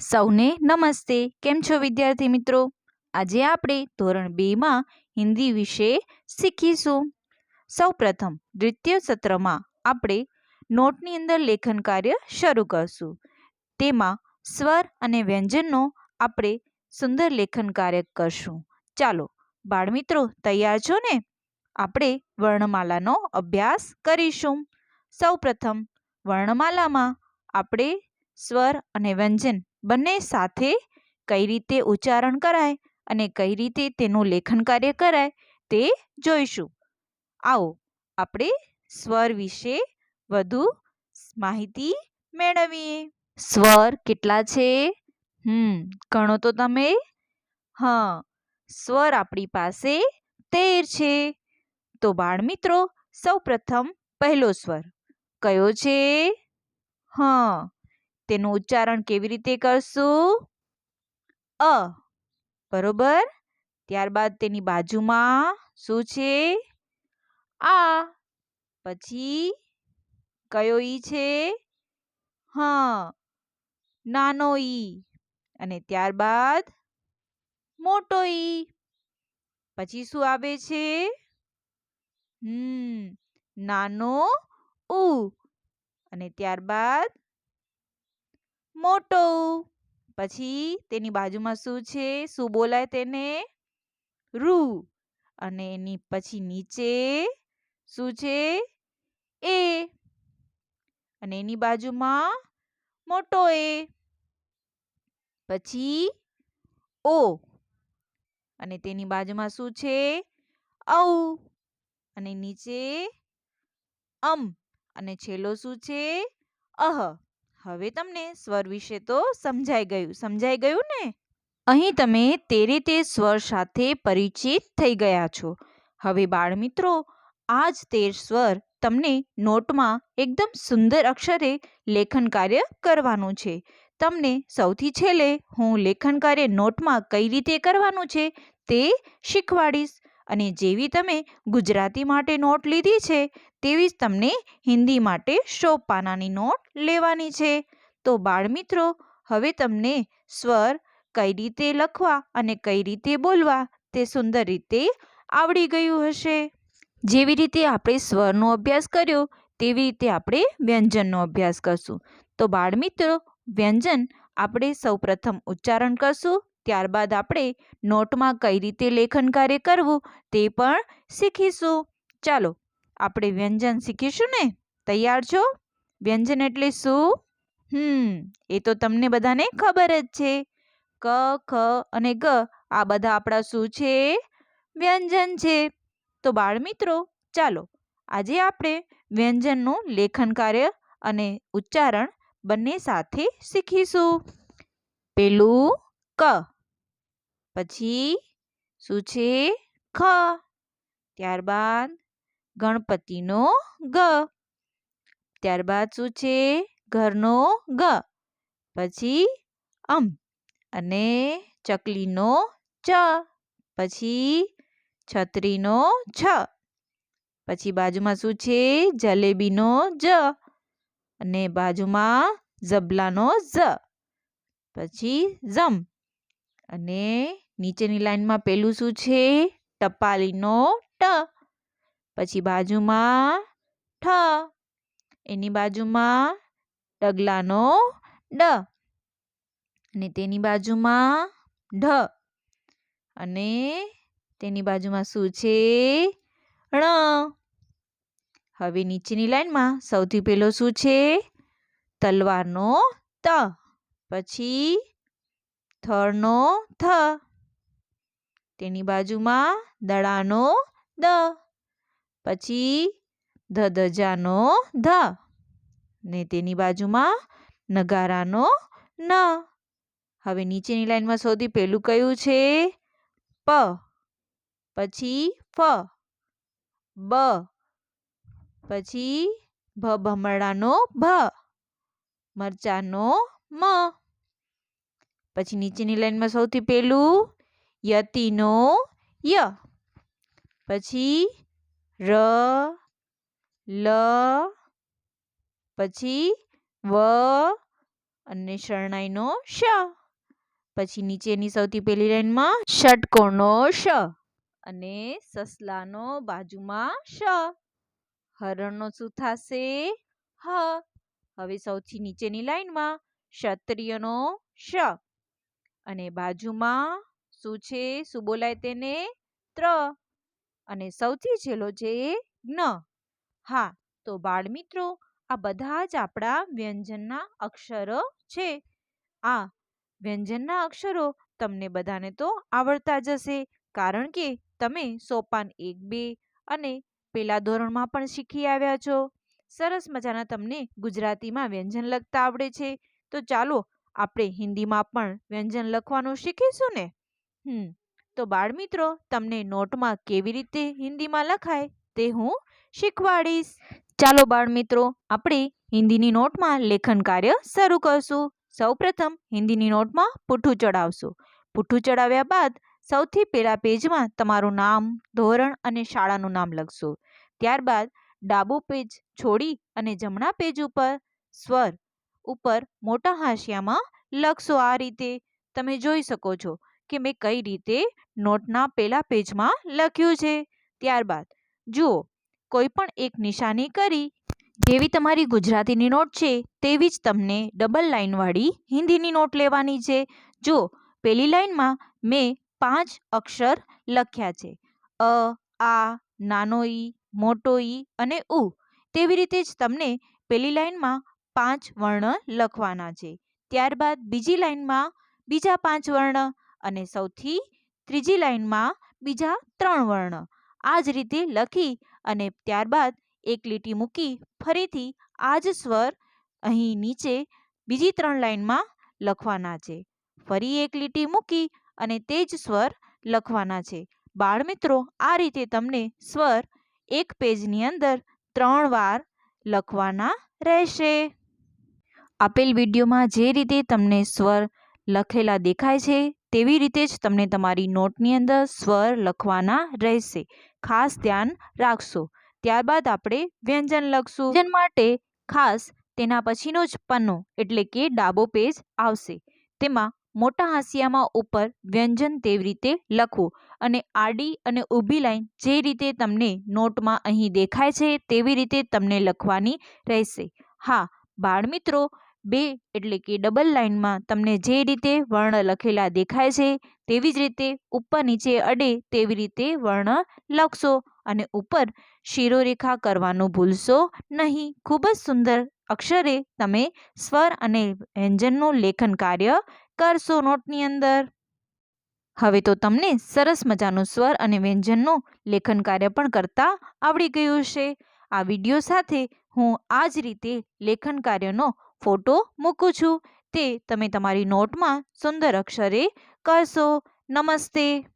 સૌને નમસ્તે. કેમ છો વિદ્યાર્થી મિત્રો? આજે આપણે ધોરણ બેમાં હિન્દી વિશે શીખીશું. સૌપ્રથમ દ્વિતીય સત્રમાં આપણે નોટની અંદર લેખન કાર્ય શરૂ કરશું. તેમાં સ્વર અને વ્યંજનનો આપણે સુંદર લેખન કાર્ય કરશું. ચાલો, બાળમિત્રો તૈયાર છો ને? આપણે વર્ણમાલાનો અભ્યાસ કરીશું. સૌપ્રથમ વર્ણમાલામાં આપણે સ્વર અને વ્યંજન બંને સાથે કઈ રીતે ઉચ્ચારણ કરાય અને કઈ રીતે તેનું લેખન કાર્ય કરાય તે જોઈશું. આવો, આપણે સ્વર વિશે વધુ માહિતી મેળવીએ. સ્વર કેટલા છે? હમ, ગણો તો તમે. હા, સ્વર આપણી પાસે તેર છે. તો બાળ મિત્રો સૌ સૌપ્રથમ પહેલો સ્વર કયો છે? હા તેનું ઉચ્ચારણ કેવી રીતે કરશું? અ. બરોબર. ત્યારબાદ તેની બાજુમાં શું છે? આ. પછી કયો ઈ છે? હ. નાનો ઈ. અને ત્યારબાદ મોટો ઈ. પછી શું આવે છે? હમ. નાનો ઉ. અને ત્યારબાદ મોટો. પછી તેની બાજુમાં શું છે? શું બોલાય તેને? રૂ. અને એની પછી નીચે શું છે? એ. અને એની બાજુમાં મોટો એ. પછી ઓ. અને તેની બાજુમાં શું છે? ઔ. અને નીચે અમ. અને છેલ્લો શું છે? અહ. હવે તમને સ્વર વિશે તો સમજાઈ ગયું સમજાઈ ગયું ને? અહીં તમે તેરે તે સ્વર સાથે પરિચિત થઈ ગયા છો. હવે બાળમિત્રો, આ જ તેર સ્વર તમને નોટમાં એકદમ સુંદર અક્ષરે લેખન કાર્ય કરવાનું છે. તમને સૌથી છેલ્લે હું લેખન કાર્ય નોટમાં કઈ રીતે કરવાનું છે તે શીખવાડીશ. અને જેવી તમે ગુજરાતી માટે નોટ લીધી છે તેવી જ તમને હિન્દી માટે સો પાનાની નોટ લેવાની છે. તો બાળમિત્રો, હવે તમને સ્વર કઈ રીતે લખવા અને કઈ રીતે બોલવા તે સુંદર રીતે આવડી ગયું હશે. જેવી રીતે આપણે સ્વરનો અભ્યાસ કર્યો, તેવી રીતે આપણે વ્યંજનનો અભ્યાસ કરશું. તો બાળમિત્રો, વ્યંજન આપણે સૌપ્રથમ ઉચ્ચારણ કરશું, ત્યારબાદ આપણે નોટમાં કઈ રીતે લેખન કાર્ય કરવું તે પણ શીખીશું. ચાલો આપણે વ્યંજન શીખીશું ને? તૈયાર છો? વ્યંજન એટલે શું? હમ, એ તો તમને બધાને ખબર જ છે. ક, ખ અને ગ, આ બધા આપણા શું છે? વ્યંજન છે. તો બાળમિત્રો, ચાલો, આજે આપણે વ્યંજનનું લેખન કાર્ય અને ઉચ્ચારણ બંને સાથે શીખીશું. પેલું ક, પછી શું છે? ખ, ત્યારબાદ ગણપતિનો ગ. ત્યારબાદ શું છે? ઘરનો ગ. પછી અમ અને ચકલીનો ચ. પછી છત્રીનો છ. પછી બાજુમાં શું છે? જલેબીનો જ. અને બાજુમાં ઝબલાનો ઝ. પછી ઝમ. અને નીચેની લાઈનમાં પેલું શું છે? ટપાલીનો ટ. પછી બાજુમાં ઠ. એની બાજુમાં ડગલાનો ડ. અને તેની બાજુમાં ઢ. અને તેની બાજુમાં શું છે? ણ. હવે નીચેની લાઈનમાં સૌથી પહેલો શું છે? તલવારનો ત. પછી થળનો થ. તેની બાજુમાં દડાનો દ. પછી ધજાનો ધ ને તેની બાજુમાં નગારાનો ન. હવે નીચેની લાઈનમાં સૌથી પહેલું કયું છે? પ. પછી ફ. બ. પછી ભ ભમરડાનો ભ મરચાનો મ. પછી નીચેની લાઈનમાં સૌથી પહેલું યતિનો ય. પછી ર, લ, પછી વ અને શરણાઈનો શ. પછી નીચેની સૌથી પહેલી લાઈનમાં ષટકોણનો શ અને સસલાનો બાજુમાં શ. હરણનો શું થશે? હ. હવે સૌથી નીચેની લાઈનમાં ક્ષત્રિયનો શ અને બાજુમાં શું છે? શું બોલાય તેને? ત્ર. અને સૌથી છેલ્લો છે જ્ઞ હા, તો બાળ મિત્રો આ બધા જ આપણા વ્યંજનના અક્ષરો છે. આ વ્યંજનના અક્ષરો તમને બધાને તો આવડતા જ હશે, કારણ કે તમે સોપાન એક, બે અને પેલા ધોરણમાં પણ શીખી આવ્યા છો. સરસ મજાના તમને ગુજરાતીમાં વ્યંજન લખતા આવડે છે. તો ચાલો, આપણે હિન્દીમાં પણ વ્યંજન લખવાનું શીખીશું ને? હમ. તો બાળ મિત્રો તમને નોટમાં કેવી રીતે હિન્દીમાં લખાય તે હું શીખવાડીશ. ચાલો બાળ મિત્રો આપણે હિન્દીની નોટમાં લેખન કાર્ય શરૂ કરશું. સૌપ્રથમ હિન્દીની નોટમાં પૂઠું ચડાવશું પૂઠું ચડાવ્યા બાદ સૌથી પહેલા પેજમાં તમારું નામ, ધોરણ અને શાળાનું નામ લખશો. ત્યારબાદ ડાબું પેજ છોડી અને જમણા પેજ ઉપર સ્વર ઉપર મોટા હાંસિયામાં લખશો આ રીતે. તમે જોઈ શકો છો. કે મેં કઈ રીતે નોટના પહેલા પેજમાં લખ્યું છે? ત્યારબાદ, જુઓ, કોઈ પણ એક નિશાની કરી, જેવી તમારી ગુજરાતીની નોટ છે, તેવી જ તમને ડબલ લાઇનવાળી હિન્દીની નોટ લેવાની છે. જો પહેલી લાઇનમાં મેં પાંચ અક્ષર લખ્યા છે. અ, આ નાનો ઈ મોટો ઈ અને ઉ. તેવી રીતે જ તમને પહેલી લાઇનમાં પાંચ વર્ણ લખવાના છે. ત્યારબાદ બીજી લાઇનમાં બીજા પાંચ વર્ણ અને સૌથી ત્રીજી લાઇનમાં બીજા ત્રણ વર્ણ. આ જ રીતે લખી અને ત્યારબાદ એક લીટી મૂકી ફરીથી આ જ સ્વર અહીં નીચે બીજી ત્રણ લાઇનમાં લખવાના છે. ફરી એક લીટી મૂકી અને તે જ સ્વર લખવાના છે. બાળમિત્રો, આ રીતે તમને સ્વર એક પેજની અંદર ત્રણ વાર લખવાના રહેશે. આપેલ વિડીયોમાં જે રીતે તમને સ્વર લખેલા દેખાય છે તેવી રીતે જ તમને તમારી નોટની અંદર સ્વર લખવાના રહેશે. ખાસ ધ્યાન રાખશો. ત્યારબાદ આપણે વ્યંજન લખશું. વ્યંજન માટે ખાસ તેના પછીનો જ પન્નો, એટલે કે ડાબો પેજ આવશે. તેમાં મોટા હાંસિયામાં ઉપર વ્યંજન તેવી રીતે લખવું અને આડી અને ઊભી લાઈન જે રીતે તમને નોટમાં અહીં દેખાય છે તેવી રીતે તમને લખવાની રહેશે. હા, બાળમિત્રો બે એટલે કે ડબલ લાઇનમાં તમને જે રીતે વર્ણ લખેલા દેખાય છે તેવી જ રીતે ઉપર નીચે અડે તેવી રીતે વર્ણ લખશો અને ઉપર શિરોરેખા કરવાનું ભૂલશો નહીં. ખૂબ જ સુંદર અક્ષરે તમે સ્વર અને વ્યંજનનું લેખન કાર્ય કરશો નોટની અંદર. હવે તો તમને સરસ મજાનું સ્વર અને વ્યંજનનું લેખન કાર્ય પણ કરતા આવડી ગયું છે આ વીડિયો સાથે હું આ જ રીતે લેખન કાર્યનો ફોટો મૂકું છું. તે તમે તમારી નોટમાં સુંદર અક્ષરે કરશો. નમસ્તે.